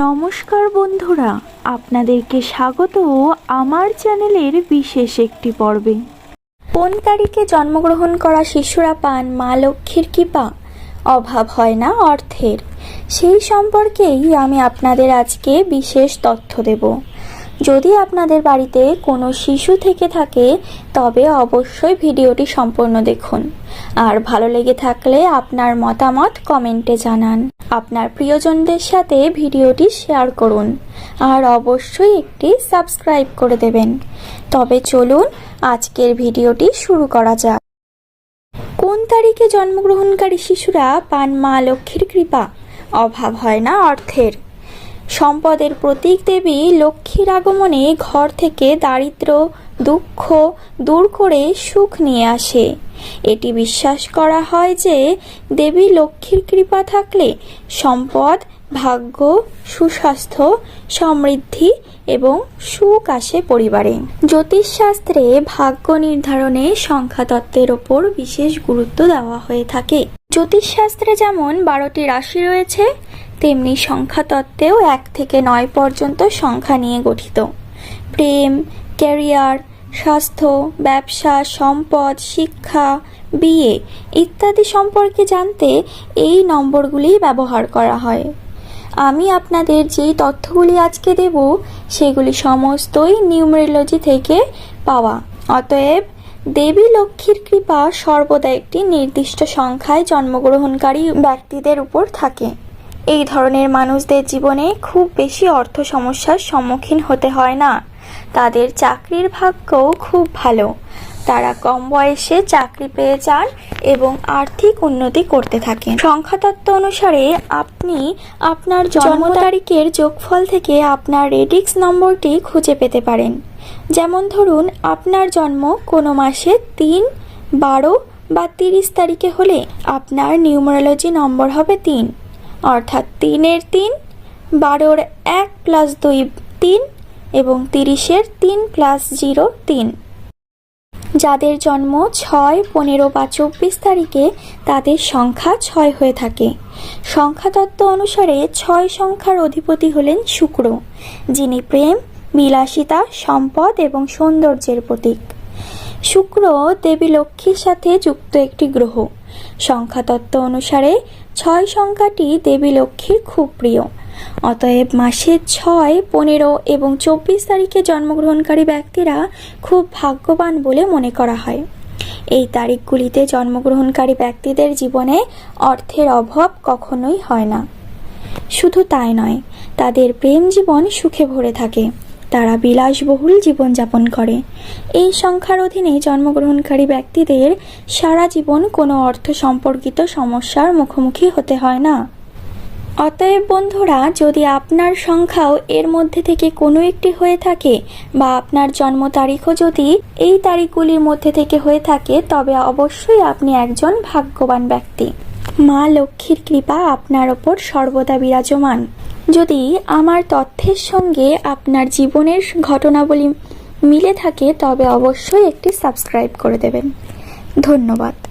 নমস্কার বন্ধুরা, আপনাদেরকে স্বাগত আমার চ্যানেলের বিশেষ একটি পর্বে। কোন তারিখে জন্মগ্রহণ করা শিশুরা পান মা লক্ষ্মীর কৃপা? অভাব হয় না অর্থের। সেই সম্পর্কেই আমি আপনাদের আজকে বিশেষ তথ্য দেব। যদি আপনাদের বাড়িতে কোনো শিশু থেকে থাকে, তবে অবশ্যই ভিডিওটি সম্পূর্ণ দেখুন। আর ভালো লেগে থাকলে আপনার মতামত কমেন্টে জানান। আপনার প্রিয়জনদের সাথে ভিডিওটি শেয়ার করুন আর অবশ্যই একটি সাবস্ক্রাইব করে দেবেন। তবে চলুন আজকের ভিডিওটি শুরু করা যাক। কোন তারিখে জন্মগ্রহণকারী শিশুরা পান মা লক্ষ্মীর কৃপা? অভাব হয় না অর্থের। সম্পদের প্রতীক দেবী লক্ষ্মীর আগমনে ঘর থেকে দারিদ্র দুঃখ দূর করে সুখ নিয়ে আসে। এটি বিশ্বাস করা হয় যে দেবী লক্ষ্মীর কৃপা থাকলে সম্পদ, ভাগ্য, সুস্বাস্থ্য, সমৃদ্ধি এবং সুখ আসে পরিবারে। জ্যোতিষশাস্ত্রে ভাগ্য নির্ধারণে সংখ্যাতত্ত্বের ওপর বিশেষ গুরুত্ব দেওয়া হয়ে থাকে। জ্যোতিষশাস্ত্রে যেমন বারোটি রাশি রয়েছে, তেমনি সংখ্যাতত্ত্বেও এক থেকে নয় পর্যন্ত সংখ্যা নিয়ে গঠিত। প্রেম, ক্যারিয়ার স্বাস্থ্য, ব্যবসা, সম্পদ, শিক্ষা, বিয়ে ইত্যাদি সম্পর্কে জানতে এই নম্বরগুলি ব্যবহার করা হয়। আমি আপনাদের যেই তথ্যগুলি আজকে দেব, সেগুলি সমস্তই নিউমেরোলজি থেকে পাওয়া। অতএব দেবী লক্ষ্মীর কৃপা সর্বদা একটি নির্দিষ্ট সংখ্যায় জন্মগ্রহণকারী ব্যক্তিদের উপর থাকে। এই ধরনের মানুষদের জীবনে খুব বেশি অর্থ সমস্যার সম্মুখীন হতে হয় না। তাদের চাকরির ভাগ্যও খুব ভালো। তারা কম বয়সে চাকরি পেয়ে যান এবং আর্থিক উন্নতি করতে থাকেন। সংখ্যাতত্ত্ব অনুসারে আপনি আপনার জন্ম তারিখের যোগফল থেকে আপনার রেডিক্স নম্বরটি খুঁজে পেতে পারেন। যেমন ধরুন, আপনার জন্ম কোনো মাসে তিন, বারো বা তিরিশ তারিখে হলে আপনার নিউমারোলজি নম্বর হবে তিন। অর্থাৎ তিনের তিন, বারোর এক প্লাস দুই তিন এবং তিরিশের তিন প্লাস জিরো তিন। যাদের জন্ম ছয়, পনেরো বা চব্বিশ তারিখে তাদের সংখ্যা ছয় হয়ে থাকে। সংখ্যাতত্ত্ব অনুসারে ছয় সংখ্যার অধিপতি হলেন শুক্র, যিনি প্রেম, বিলাসিতা, সম্পদ এবং সৌন্দর্যের প্রতীক। শুক্র দেবী লক্ষ্মীর সাথে যুক্ত একটি গ্রহ। সংখ্যাতত্ত্ব অনুসারে ছয় সংখ্যাটি দেবী লক্ষ্মীর খুব প্রিয়। অতএব মাসের ছয়, পনেরো এবং চব্বিশ তারিখে জন্মগ্রহণকারী ব্যক্তিরা খুব ভাগ্যবান বলে মনে করা হয়। এই তারিখগুলিতে জন্মগ্রহণকারী ব্যক্তিদের জীবনে অর্থের অভাব কখনোই হয় না। শুধু তাই নয়, তাদের প্রেম জীবন সুখে ভরে থাকে। তারা বিলাসবহুল জীবনযাপন করে। এই সংখ্যার অধীনে জন্মগ্রহণকারী ব্যক্তিদের সারা জীবন কোনো অর্থ সম্পর্কিত সমস্যার মুখোমুখি হতে হয় না। অতএব বন্ধুরা, যদি আপনার সংখ্যাও এর মধ্যে থেকে কোনো একটি হয়ে থাকে বা আপনার জন্ম তারিখও যদি এই তারিখগুলির মধ্যে থেকে হয়ে থাকে, তবে অবশ্যই আপনি একজন ভাগ্যবান ব্যক্তি। মা লক্ষ্মীর কৃপা আপনার ওপর সর্বদা বিরাজমান। যদি আমার তথ্যের সঙ্গে আপনার জীবনের ঘটনাবলী মিলে থাকে, তবে অবশ্যই একটি সাবস্ক্রাইব করে দেবেন। ধন্যবাদ।